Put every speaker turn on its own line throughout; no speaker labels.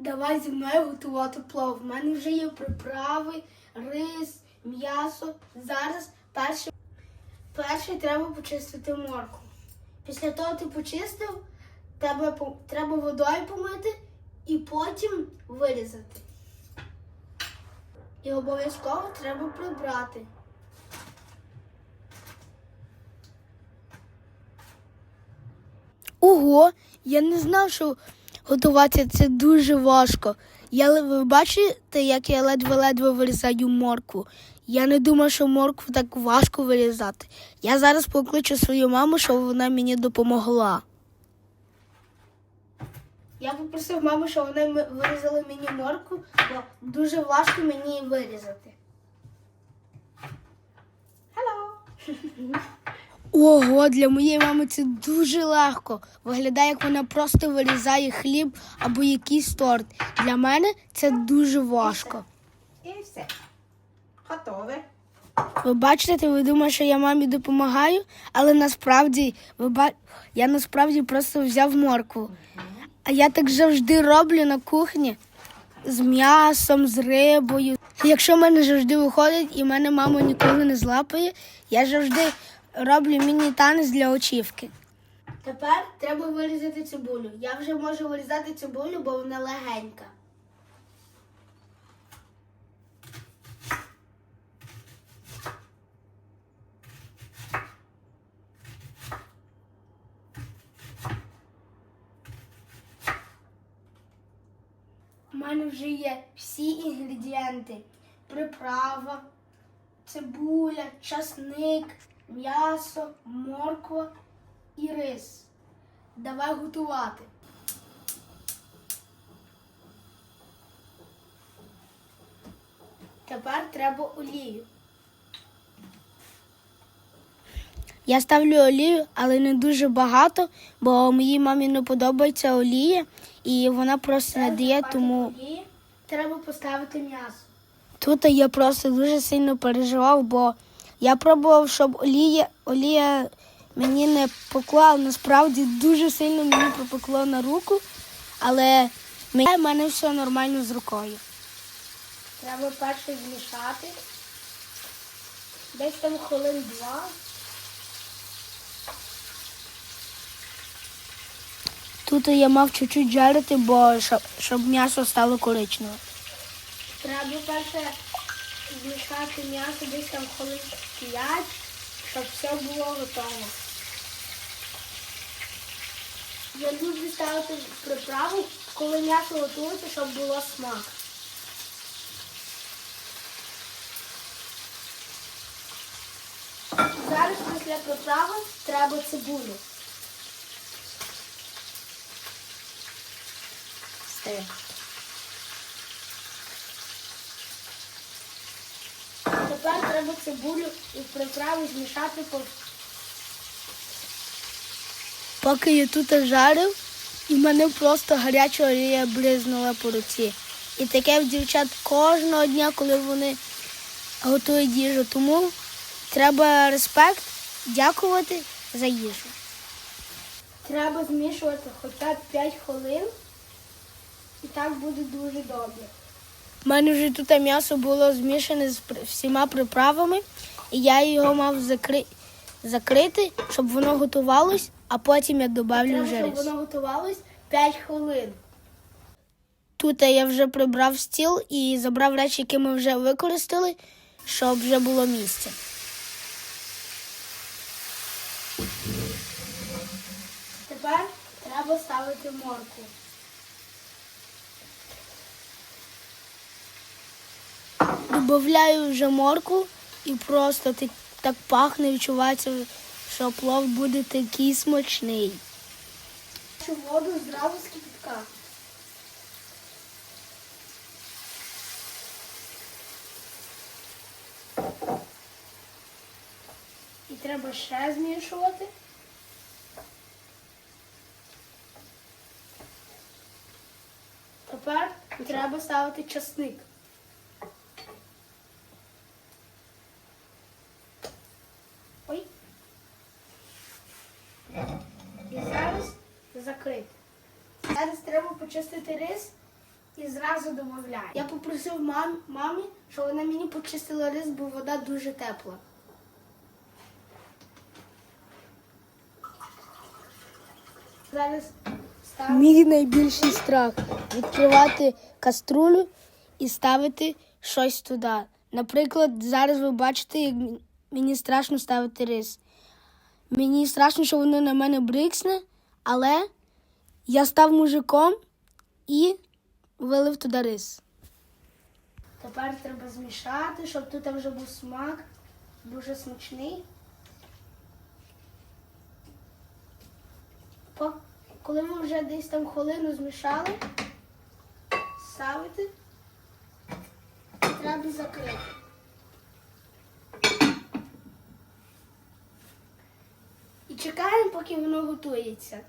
Давай зі мною готувати плов. У мене вже є приправи, рис, м'ясо. Зараз перше, перше треба почистити морку. Після того ти почистив, тебе треба водою помити і потім вирізати. І обов'язково треба прибрати. Ого, я не знав, що готувати це дуже важко. Я, ви бачите, як я ледве-ледве вирізаю моркву. Я не думав, що моркву так важко вирізати. Я зараз покличу свою маму, щоб вона мені допомогла. Я попросив маму, щоб вона вирізала мені моркву, бо дуже важко мені її вирізати. Hello! Ого, для моєї мами це дуже легко. Виглядає, як вона просто вирізає хліб або якийсь торт. Для мене це дуже важко.
І все. Готове.
Ви бачите, ви думаєте, що я мамі допомагаю, але насправді ви ба... я насправді просто взяв моркву. А я так завжди роблю на кухні з м'ясом, з рибою. Якщо в мене завжди виходить і мене мама ніколи не злапає, я завжди роблю міні-танець для очівки. Тепер треба вирізати цибулю. Я вже можу вирізати цибулю, бо вона легенька. У мене вже є всі інгредієнти: приправа, цибуля, часник, м'ясо, морква і рис. Давай готувати. Тепер треба олію. Я ставлю олію, але не дуже багато, бо моїй мамі не подобається олія, і вона просто не дає, тому треба поставити м'ясо. Тут я просто дуже сильно переживав, бо я пробував, щоб олія, олія мені не поклала, насправді дуже сильно мені пропекло на руку, але в мене все нормально з рукою. Треба перше змішати. Десь там хвилин два. Тут я мав чуть-чуть жарити, бо щоб, щоб м'ясо стало коричневе. Треба перше змішати м'ясо десь там хвилин 5, щоб все було готово. Я люблю ставити приправу, коли м'ясо готується, щоб було смак. Зараз після приправи треба цибулю.
Все.
Тепер треба цибулю і приправу змішати по. Поки я тут жарив, і мене просто гаряча олія бризнула по руці. І таке в дівчат кожного дня, коли вони готують їжу. Тому треба респект, дякувати за їжу. Треба змішувати хоча б 5 хвилин, і так буде дуже добре. У мене вже тут м'ясо було змішане з всіма приправами, і я його мав закри... закрити, щоб воно готувалось, а потім я додавлю вже. Щоб воно готувалось 5 хвилин. Тут я вже прибрав стіл і забрав речі, які ми вже використали, щоб вже було місце. Тепер треба ставити морку. Добавляю вже морку і просто так пахне, відчувається, що плов буде такий смачний. Цю воду зразу з кипятка. І треба ще змішувати. Тепер треба ставити часник. Ой. І зараз закрити. Зараз треба почистити рис і зразу домовляю. Я попросив мам, мамі, щоб вона мені почистила рис, бо вода дуже тепла. Зараз ставлю. Мій найбільший страх відкривати каструлю і ставити щось туди. Наприклад, зараз ви бачите, як мені страшно ставити рис. Мені страшно, що воно на мене бриксне, але я став мужиком і вилив туди рис. Тепер треба змішати, щоб тут вже був смак дуже смачний. Коли ви вже десь там хвилину змішали, ставите і треба закрити. І чекаємо, поки воно готується.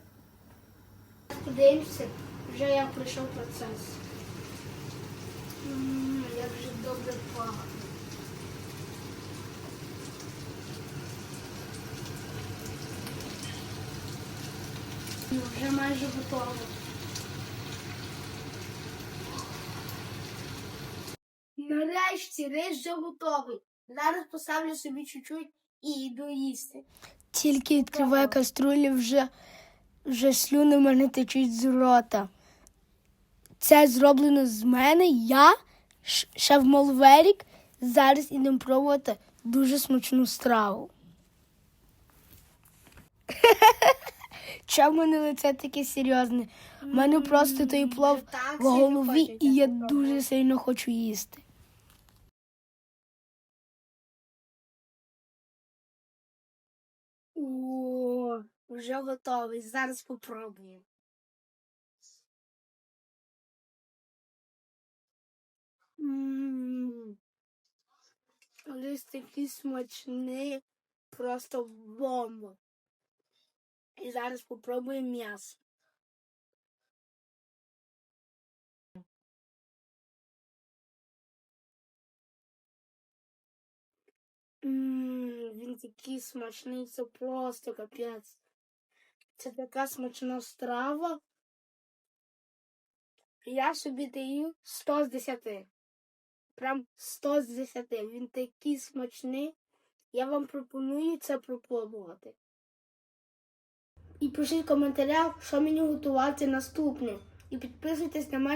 Подивимося, вже я пройшов процес. М, Як же добре пахне. Ну, вже майже готово. Нарешті рис вже готовий. Зараз поставлю собі чуть-чуть і йду їсти. Тільки відкриваю каструлю, вже, вже слюни в мене течуть з рота. Це зроблено з мене. Я, Ш- шеф Молверік, зараз ідемо пробувати дуже смачну страву. Чому в мене лице таке серйозне? У мене просто той плов в голові, і я дуже сильно хочу їсти. О, вже готовий. Зараз попробуємо. М, Лист такий смачний, просто бомба. І зараз попробуємо м'ясо. М, Він такий смачний, це просто капець. Це така смачна страва. Я собі даю 100 з 10. Прям 100 з 10. Він такий смачний. Я вам пропоную це пропробувати. І пишіть в коментарях, що мені готувати наступне. І підписуйтесь на мене.